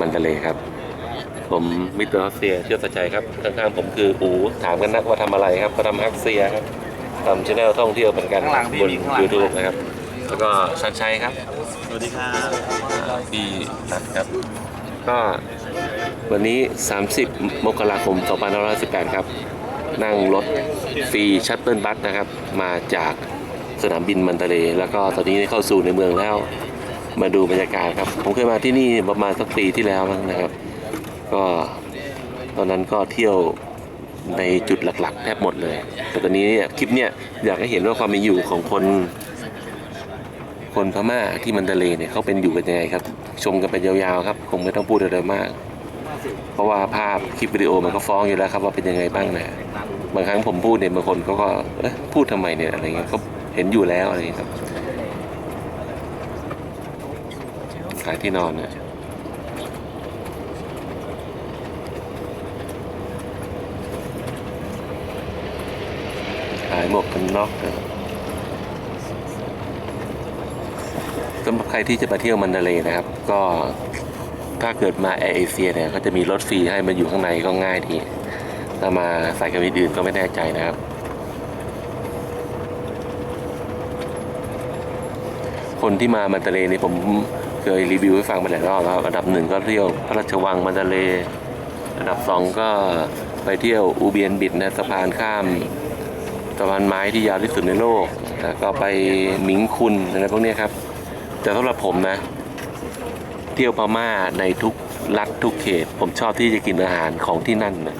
มันทะเลครับ ผมมิสเตอร์ฮักเซียเชื่อสัจใจครับ ข้างๆผมคืออูถามกันนักว่าทำอะไรครับ ก็ทำฮักเซียครับทำชแนลท่องเที่ยวเหมือนกันข้างหลังพี่บนมีข้างหลัง ยูทูบนะครับ แล้วก็ชันชัยครับสวัสดีครับอ่าพี่ตัดครับ ก็วันนี้ 30 มกราคม 2518 ครับ นั่งรถฟรีชัตเติลบัสนะครับ มาจากสนามบินมันตะเล แล้วก็ตอนนี้เข้าสู่ในเมืองแล้ว มาดูบรรยากาศครับ ผมเคยมาที่นี่ประมาณสักปีที่แล้วมั้งนะครับ ก็ตอนนั้นก็เที่ยวในจุดหลักๆ แทบหมดเลย แต่ตอนนี้เนี่ยคลิปเนี่ยอยากให้เห็นว่าความมีอยู่ของคน คนพม่าที่มันทะเลเนี่ยเขาเป็นอยู่กันยังไงครับ ชมกันไปยาวๆครับ คงไม่ต้องพูดอะไรมาก เพราะว่าภาพคลิปวิดีโอมันก็ฟ้องอยู่แล้วครับว่าเป็นยังไงบ้างนะบางครั้งผมพูดเนี่ยบางคนเขาก็เอ๊ะพูดทำไมเนี่ยอะไรเงี้ยเขาเห็นอยู่แล้วอะไรเงี้ยครับ ขายที่นอนเนี่ยขายหมวกกันน็อกสำหรับใครที่จะมาเที่ยวมันทะเลนะครับ ก็ถ้าเกิดมาแอร์เอเชียเนี่ยก็จะมีรถฟรีให้มาอยู่ข้างในก็ง่ายดีถ้ามาสายการบินอื่นก็ไม่แน่ใจนะครับคนที่มามันทะเลนี่ผม เคยรีวิวให้ฟังมาหลายรอบแล้วอันดับหนึ่งก็เที่ยวพระราชวังมันทะเลอันดับสองก็ไปเที่ยวอูเบียนบิดนะสะพานข้ามสะพานไม้ที่ยาวที่สุดในโลกแล้วก็ไปหมิงคุนอะไรพวกนี้ครับ แต่สำหรับผมนะ เที่ยวพม่าในทุกรัฐทุกเขต ผมชอบที่จะกินอาหารของที่นั่นนะ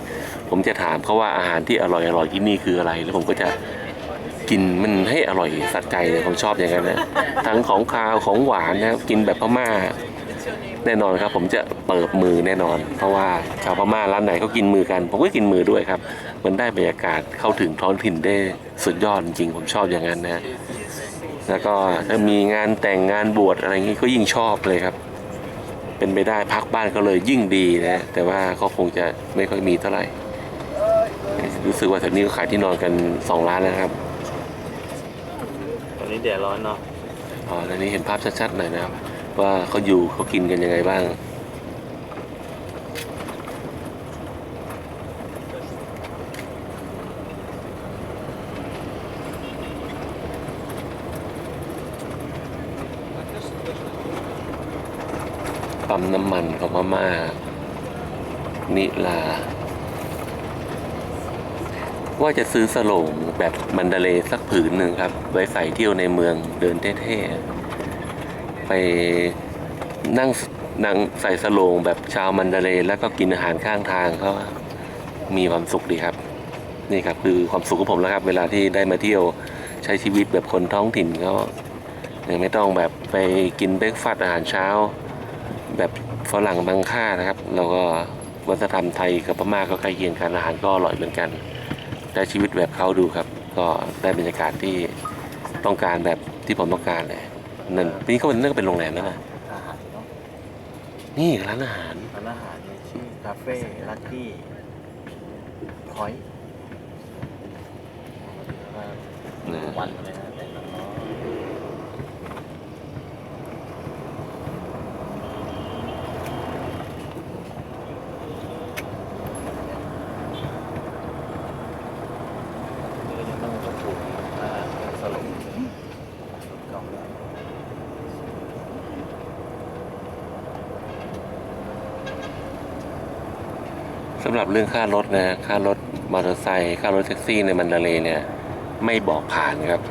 ผมจะถามเขาว่าอาหารที่อร่อยอร่อยที่นี่คืออะไร แล้วผมก็จะ กินมันให้อร่อยสัดใจเลยผมชอบอย่างนั้นนะทั้งของคาวของหวานนะครับกินแบบพม่า แน่นอนครับ ผมจะเปิดมือแน่นอน เพราะว่าชาวพม่าร้านไหนเขากินมือกัน ผมก็กินมือด้วยครับ มันได้บรรยากาศเข้าถึงท้องถิ่นได้สุดยอดจริงผมชอบอย่างนั้นนะแล้วก็ถ้ามีงานแต่งงานบวชอะไรอย่างนี้ก็ยิ่งชอบเลยครับ เป็นไปได้พักบ้านก็เลยยิ่งดีนะ แต่ว่าก็คงจะไม่ค่อยมีเท่าไหร่รู้สึกว่าแถวนี้ก็ขายที่นอนกันสองร้านแล้วนะครับ นี้แดดร้อนเนาะอ๋อแล้วนี้เห็นภาพชัดๆหน่อยนะครับ ว่าเขาอยู่เขากินกันยังไงบ้าง ปั๊มน้ำมันของพม่านิลา ว่าจะซื้อสโลงแบบมันดาเลสักผืนหนึ่งครับ ไว้ใส่เที่ยวในเมืองเดินเท่ๆ ไปนั่งนั่งใส่สโลงแบบชาวมันดาเลแล้วก็กินอาหารข้างทางก็มีความสุขดีครับ นี่ครับคือความสุขของผมแล้วครับ เวลาที่ได้มาเที่ยวใช้ชีวิตแบบคนท้องถิ่นเขาเนี่ยไม่ต้องแบบไปกินเบรกฟาสต์อาหารเช้า แบบฝรั่งบางค่านะครับ แล้วก็วัฒนธรรมไทยกับพม่าก็ใกล้เคียงกันอาหารก็อร่อยเหมือนกัน ได้ชีวิตแบบเขาดูครับ ก็ได้บรรยากาศที่ต้องการแบบที่ผมต้องการเลยนั่นนี่ก็เป็นนั่นก็เป็นโรงแรมแล้วนะอาหารเนาะนี่ร้านอาหารร้านอาหารเนี่ยชื่อคาเฟ่ลักกี้พอยต์นะ วันเลยนะแต่ละร้อนนี่ก็ยังต้องต้องถูกอาหารสลบกล่อง สำ หรับเรื่องค่ารถนะ ค่ารถมอเตอร์ไซค์ค่ารถแท็กซี่ในมันดาเลเนี่ย ไม่บอกผ่านครับ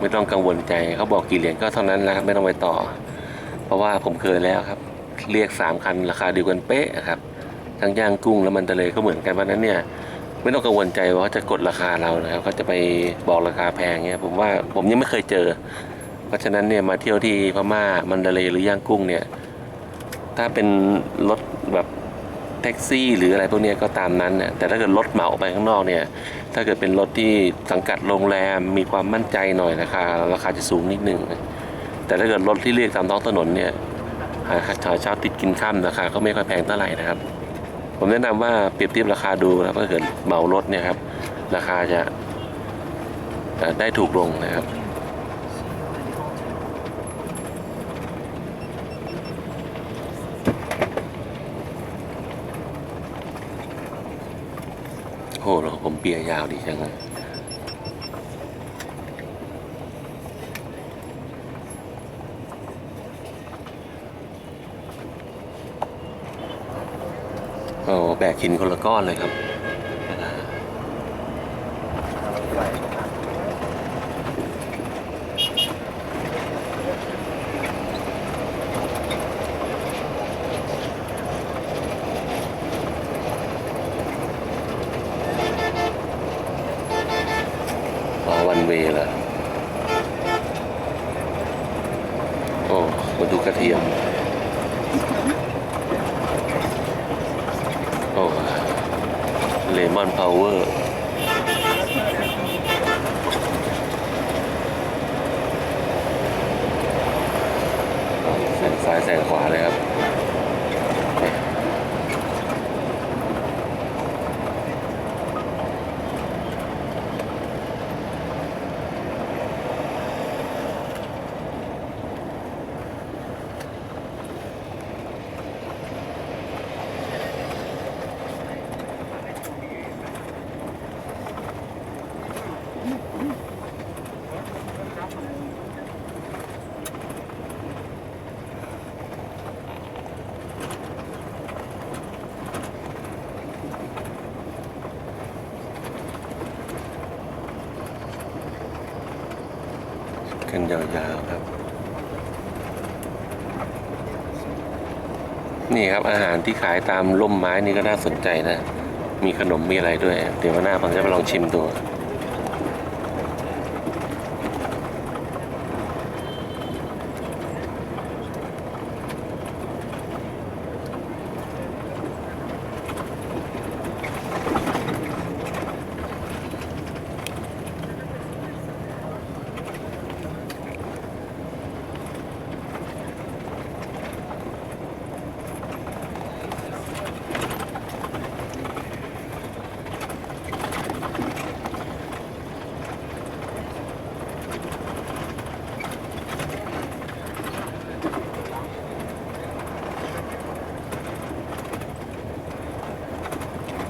ไม่ต้องกังวลใจเขาบอกกี่เหรียญก็เท่านั้นนะครับ ไม่ต้องไปต่อ เพราะว่าผมเคยแล้วครับ เรียกสามคันราคาเดียวกันเป๊ะครับ ทั้งย่างกุ้งและมันทะเลก็เหมือนกันเพราะนั้นเนี่ยไม่ต้องกังวลใจว่าเขาจะกดราคาเรานะครับเขาจะไปบอกราคาแพงเนี่ยผมว่าผมยังไม่เคยเจอ เพราะฉะนั้นเนี่ยมาเที่ยวที่พม่ามันทะเลหรือย่างกุ้งเนี่ย ถ้าเป็นรถแบบ แท็กซี่ หรืออะไรพวกนี้ก็ตามนั้นเนี่ยแต่ถ้าเกิดรถเหมาไปข้างนอกเนี่ย ถ้าเกิดเป็นรถที่สังกัดโรงแรมมีความมั่นใจหน่อยราคาราคาจะสูงนิดนึง แต่ถ้าเกิดรถที่เรียกตามท้องถนนเนี่ยหาหาเช้าติดกินข้ามราคาก็ไม่ค่อยแพงเท่าไหร่นะครับ ผมแนะนำว่าเปรียบเทียบราคาดูแล้วถ้าเกิดเหมารถเนี่ยครับราคาจะได้ถูกลงนะครับ หเหรอผมเปียยาวดีจังอะโอ้แบกหินคนละก้อนเลยครับ ไฟนะครับ อ๋อวันเวย์เหรอโอ้มาดูกระเทียม โอ้ เลมอนพาวเวอร์แสงซ้ายแสงขวาเลยครับ กันยาวๆครับ นี่ครับอาหารที่ขายตามร่มไม้นี่ก็น่าสนใจนะ มีขนมมีอะไรด้วย เดี๋ยววันหน้าผมจะไปลองชิมดู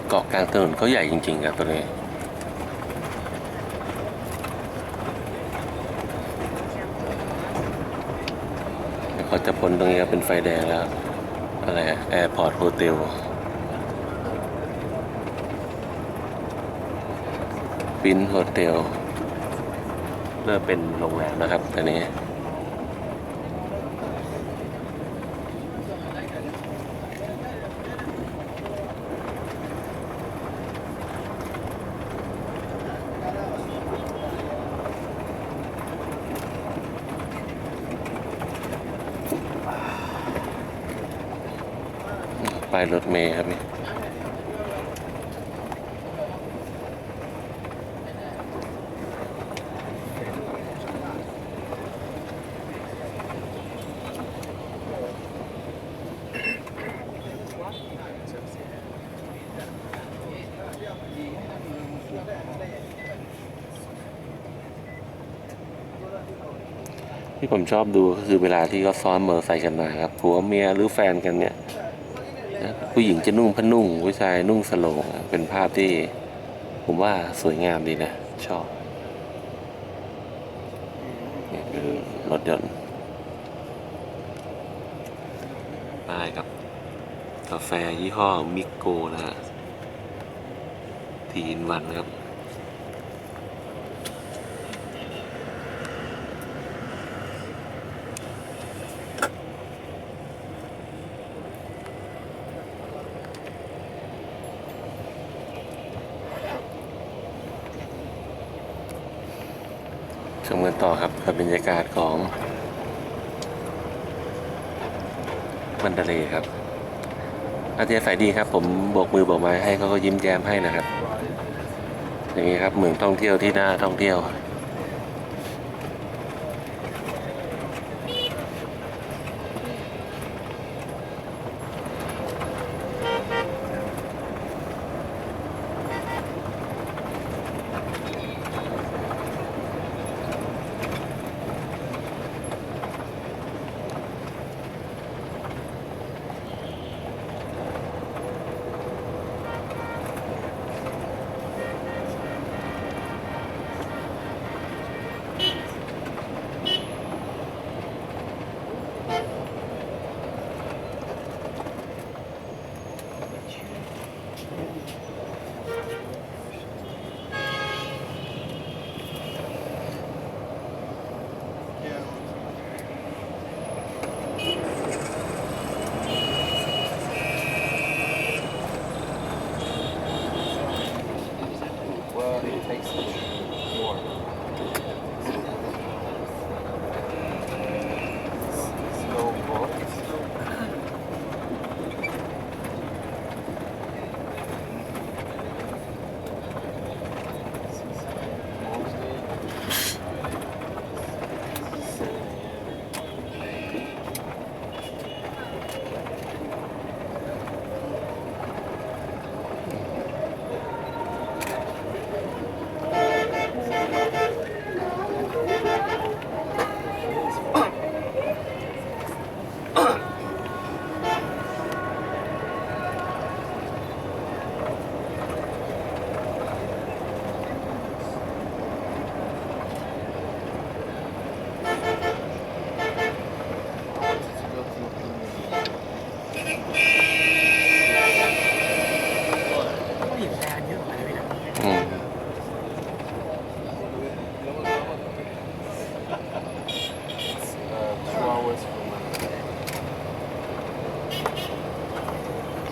เกาะกลางถนนเขาใหญ่จริง ๆ ครับตัวนี้เขาจะพ้นตรงนี้เป็นไฟแดงแล้ว อะไรแอร์พอร์ตโฮเทลปินโฮเทลเริ่มเป็นโรงแรมนะครับตอนนี้ ป้ายรถเมย์ครับนี่ที่ผมชอบดูก็คือเวลาที่เขาซ้อนมอเตอร์ไซค์กันมาครับผัวเมียหรือแฟนกันเนี่ย ผู้หญิงจะนุ่งผ้านุ่ง ผู้ชายนุ่งสโลงเป็นภาพที่ ผมว่าสวยงามดีนะ ชอบนี่คือรถยนต์ป้ายกับกาแฟยี่ห้อมิโกนะฮะทีนวันครับ ชมกันต่อครับกับบรรยากาศของมันเดเลครับอาเจียสายดีครับ ผมโบกมือโบอกไม้ให้เขาก็ยิ้มแย้มให้นะครับ อย่างนี้ครับเมืองท่องเที่ยวที่น่าท่องเที่ยว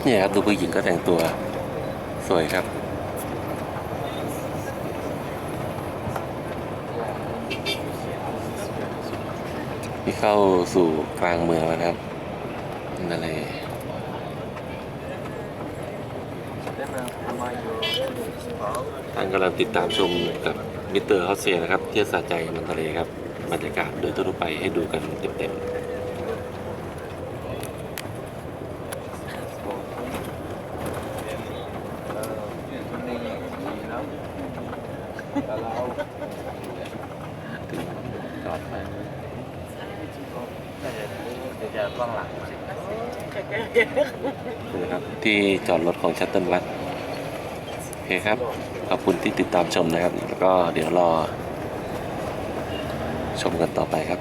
เนี่ยครับดูผู้หญิงก็แต่งตัวสวยครับ ที่เข้าสู่กลางเมืองแล้วครับนั่นเลยท่านกำลังติดตามชมกับมิสเตอร์ฮอสเซียนะครับ เที่ยวสะใจมันทะเลครับบรรยากาศโดยทั่วไปให้ดูกันเต็มถึงจอดไปน่าจะเดี๋ยวจะกล้องหลังมา ๆนะครับ ที่จอดรถของชัตเติลวัดโอเคครับ ขอบคุณที่ติดตามชมนะครับ แล้วก็เดี๋ยวรอ ชมกันต่อไปครับ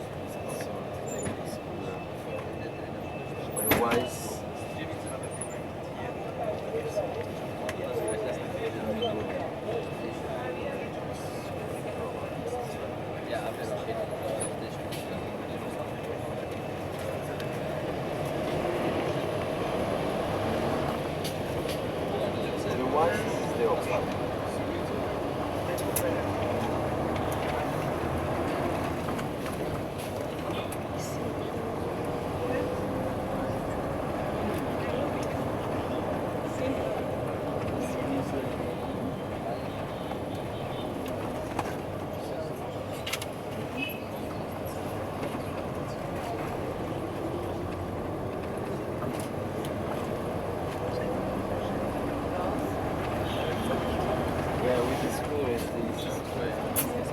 Ой, это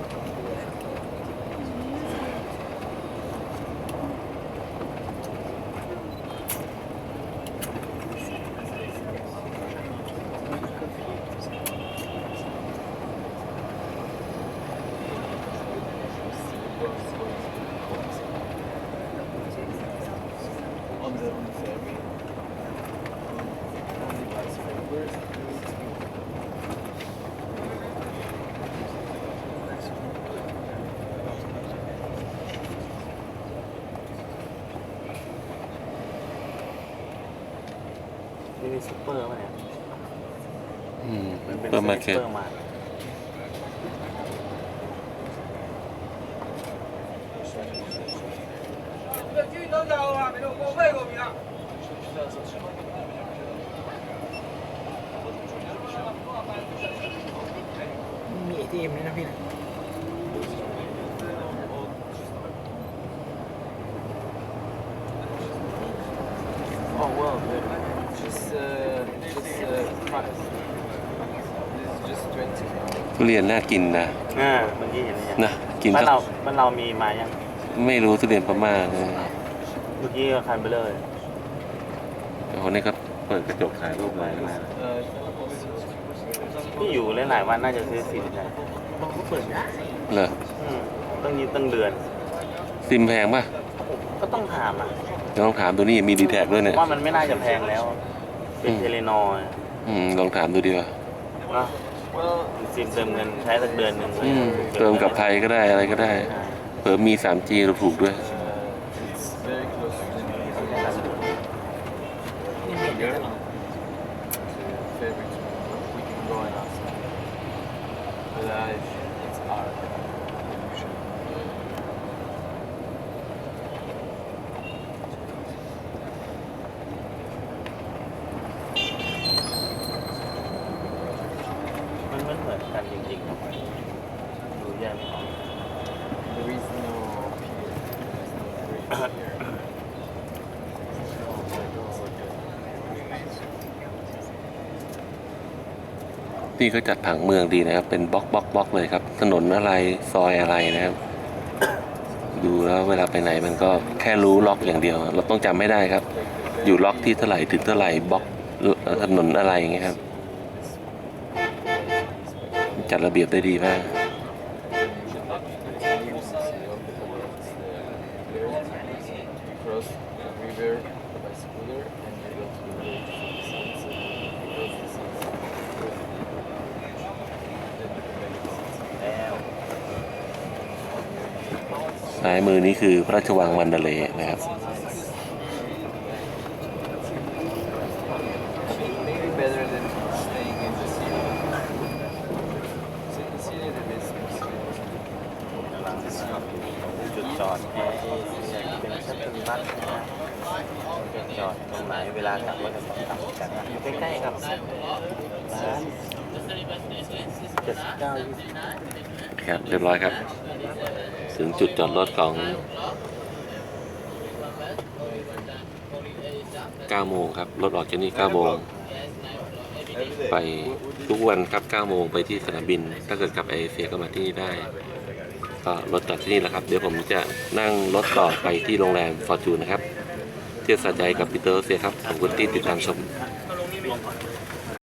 ซุปเปอร์ป่ะเนี่ยอืมมันเป็นเพิ่มมาเก็ตซุปเปอร์มาร์ทมี ATM ด้วยนะพี่นะ Oh well, the- just uh, just uh, price. This is just twenty. ทุเรียนน่ากินนะอ่าเมื่อกี้เห็นยังนะกินบ้านก็เราบ้านเรามีมายังไม่รู้ทุเรียนพม่าเออเมื่อกี้ก็คันไปเลยคนนี้ก็เปิดกระจกถ่ายรูปไว้นะ Uh, ที่อยู่หลายๆวันน่าจะซื้อสินได้บอกก็เปิดได้เหรออืมต้องยืนตั้งเดือน ซิมแพงป่ะก็ต้องถามอะ เดี๋ยวลองถามดูนี่มีดีแท็กด้วยเนี่ย ว่ามันไม่น่าจะแพงแล้ว เป็นเทเลนอร์อืมลองถามดูดีกว่าเนาะ well, ซิมเติมเงินใช้สักเดือนหนึ่งอืมเติมกับไทยก็ได้อะไรก็ได้ใช่เพิ่มมี 3G ถูกๆด้วย มันมันเหมือนกันจริงๆทำไมดูแยกไม่ออก There is no pier. There is no bridge here. Oh my god. นี่เขาจัดผังเมืองดีนะครับ เป็นบล็อกบล็อกบล็อกเลยครับ ถนนอะไรซอยอะไรนะครับ ดูแล้วเวลาไปไหนมันก็แค่รู้ล็อกอย่างเดียว เราต้องจำไม่ได้ครับ อยู่ล็อกที่เท่าไหร่ถึงเท่าไหร่บล็อกถนนอะไรอย่างเงี้ยครับ จัดระเบียบได้ดีมากซ้ายมือนี้คือพระราชวังมันเดเลนะครับ Maybe better than staying in the city. So in the city there is Muslim กำลังจุดจอดแอร์เอเชียเป็นชัตเติลบัสนะฮะ จอดตรงไหนเวลากลับก็จะกลับกันนะอยู่ใกล้ๆกับร้านเจ็ดสิบเก้ายี่สิบครับเรียบร้อยครับ ถึงจุดจอดรถของ9โมงครับ รถออกจากนี่9โมง ไปทุกวันครับ9โมงไปที่สนามบิน ถ้าเกิดกลับไอเซียก็มาที่นี่ได้ ก็รถจอดที่นี่แหละครับ เดี๋ยวผมจะนั่งรถต่อไปที่โรงแรมฟอร์จูนนะครับ เที่ยวสะใจกับปีเตอร์เซียครับขอบคุณที่ติดตามชม